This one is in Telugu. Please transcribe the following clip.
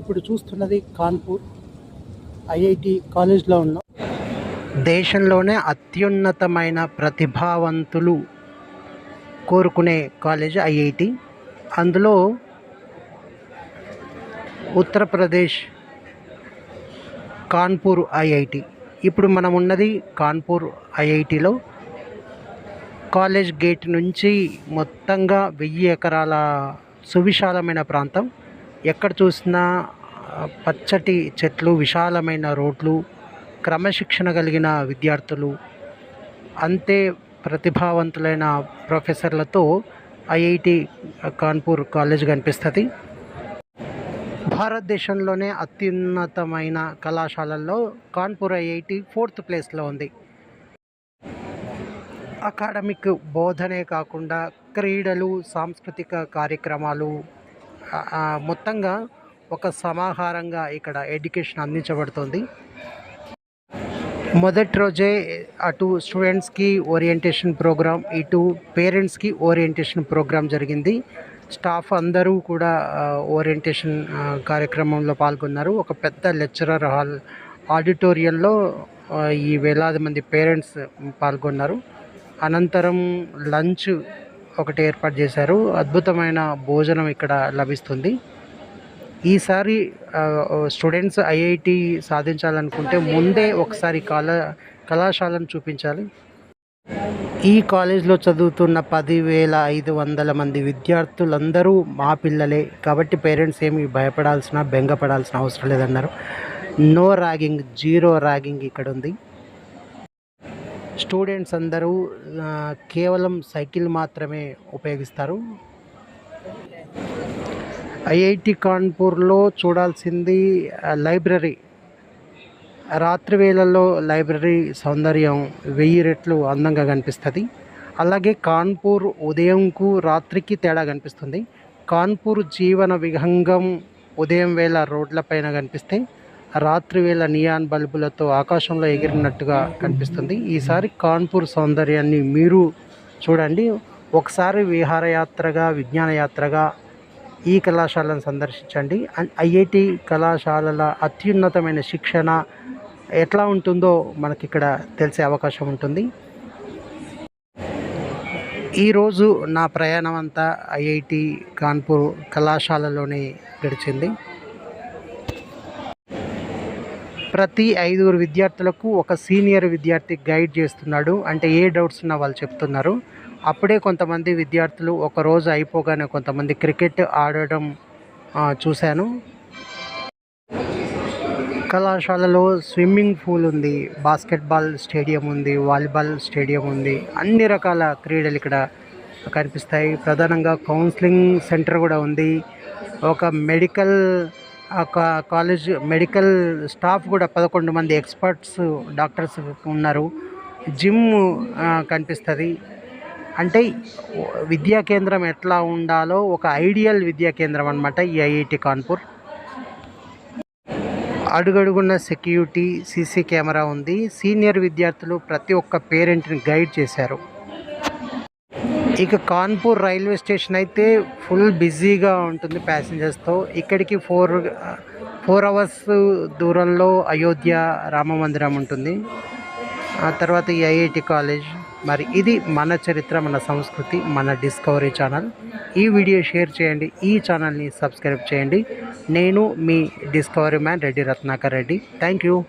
ఇప్పుడు చూస్తున్నది కాన్పూర్ ఐఐటి కాలేజ్లో ఉన్నాం దేశంలోనే అత్యున్నతమైన ప్రతిభావంతులు కోరుకునే కాలేజ్ ఐఐటి. అందులో ఉత్తరప్రదేశ్ కాన్పూర్ ఐఐటి. ఇప్పుడు మనం ఉన్నది కాన్పూర్ ఐఐటిలో. కాలేజ్ గేట్ నుంచి మొత్తంగా వెయ్యి ఎకరాల సువిశాలమైన ప్రాంతం. ఎక్కడ చూసినా పచ్చటి చెట్లు విశాలమైన రోడ్లు క్రమశిక్షణ కలిగిన విద్యార్థులు అంతే ప్రతిభావంతులైన ప్రొఫెసర్లతో ఐఐటి కాన్పూర్ కాలేజ్ కనిపిస్తుంది. భారతదేశంలోనే అత్యున్నతమైన కళాశాలల్లో కాన్పూర్ ఐఐటి ఫోర్త్ ప్లేస్లో ఉంది. అకాడమిక్ బోధనే కాకుండా క్రీడలు సాంస్కృతిక కార్యక్రమాలు మొత్తంగా ఒక సమాహారంగా ఇక్కడ ఎడ్యుకేషన్ అందించబడుతుంది. మొదటి రోజే అటు స్టూడెంట్స్కి ఓరియంటేషన్ ప్రోగ్రామ్ ఇటు పేరెంట్స్కి ఓరియంటేషన్ ప్రోగ్రామ్ జరిగింది. స్టాఫ్ అందరూ కూడా ఓరియంటేషన్ కార్యక్రమంలో పాల్గొన్నారు. ఒక పెద్ద లెక్చరర్ హాల్ ఆడిటోరియంలో ఈ వేలాది మంది పేరెంట్స్ పాల్గొన్నారు. అనంతరం లంచ్ ఒకటి ఏర్పాటు చేశారు. అద్భుతమైన భోజనం ఇక్కడ లభిస్తుంది. ఈసారి స్టూడెంట్స్ ఐఐటి సాధించాలనుకుంటే ముందే ఒకసారి కళా కళాశాలను చూపించాలి. ఈ కాలేజ్లో చదువుతున్న పదివేల ఐదు వందల మంది విద్యార్థులందరూ మా పిల్లలే. కాబట్టి పేరెంట్స్ ఏమి భయపడాల్సిన బెంగపడాల్సిన అవసరం లేదన్నారు. నో ర్యాగింగ్ జీరో ర్యాగింగ్ ఇక్కడ ఉంది స్టూడెంట్స్ అందరూ కేవలం సైకిల్ మాత్రమే ఉపయోగిస్తారు. ఐఐటి కాన్పూర్లో చూడాల్సింది లైబ్రరీ. రాత్రి వేళల్లో లైబ్రరీ సౌందర్యం వెయ్యి రెట్లు అందంగా కనిపిస్తుంది. అలాగే కాన్పూర్ ఉదయంకు రాత్రికి తేడా కనిపిస్తుంది. కాన్పూర్ జీవన విహంగం ఉదయం వేళ రోడ్లపైన కనిపిస్తే రాత్రి వేళ నియాన్ బల్బులతో ఆకాశంలో ఎగిరినట్టుగా కనిపిస్తుంది. ఈసారి కాన్పూర్ సౌందర్యాన్ని మీరు చూడండి. ఒకసారి విహారయాత్రగా విజ్ఞానయాత్రగా ఈ కళాశాలను సందర్శించండి. ఐఐటి కళాశాలల అత్యున్నతమైన శిక్షణ ఎట్లా ఉంటుందో మనకి ఇక్కడ తెలిసే అవకాశం ఉంటుంది. ఈరోజు నా ప్రయాణం అంతా ఐఐటి కాన్పూర్ కళాశాలలోనే గడిచింది. ప్రతి ఐదుగురు విద్యార్థులకు ఒక సీనియర్ విద్యార్థి గైడ్ చేస్తున్నాడు. అంటే ఏ డౌట్స్ ఉన్నా వాళ్ళు చెప్తున్నారు. అప్పుడే కొంతమంది విద్యార్థులు ఒక రోజు అయిపోగానే కొంతమంది క్రికెట్ ఆడడం చూశాను. కళాశాలలో స్విమ్మింగ్ పూల్ ఉంది బాస్కెట్బాల్ స్టేడియం ఉంది వాలీబాల్ స్టేడియం ఉంది. అన్ని రకాల క్రీడలు ఇక్కడ కనిపిస్తాయి. ప్రధానంగా కౌన్సిలింగ్ సెంటర్ కూడా ఉంది. ఒక మెడికల్ ఒక కాలేజ్ మెడికల్ స్టాఫ్ కూడా పదకొండు మంది ఎక్స్పర్ట్స్ డాక్టర్స్ ఉన్నారు. జిమ్ కనిపిస్తుంది. అంటే విద్యా కేంద్రం ఎట్లా ఉండాలో ఒక ఐడియల్ విద్యా కేంద్రం అనమాట ఈ ఐఐటి కాన్పూర్. అడుగడుగున్న సెక్యూరిటీ సీసీ కెమెరా ఉంది. సీనియర్ విద్యార్థులు ప్రతి ఒక్క పేరెంట్ని గైడ్ చేశారు. ఇక కాన్పూర్ రైల్వే స్టేషన్ అయితే ఫుల్ బిజీగా ఉంటుంది ప్యాసింజర్స్తో. ఇక్కడికి ఫోర్ ఫోర్ అవర్స్ దూరంలో అయోధ్య రామ మందిరం ఉంటుంది. ఆ తర్వాత ఈ ఐఐటి కాలేజ్. మరి ఇది మన చరిత్ర మన సంస్కృతి మన డిస్కవరీ ఛానల్. ఈ వీడియో షేర్ చేయండి. ఈ ఛానల్ని సబ్స్క్రైబ్ చేయండి. నేను మీ Discovery man Reddy Ratnakar Reddy. Thank you.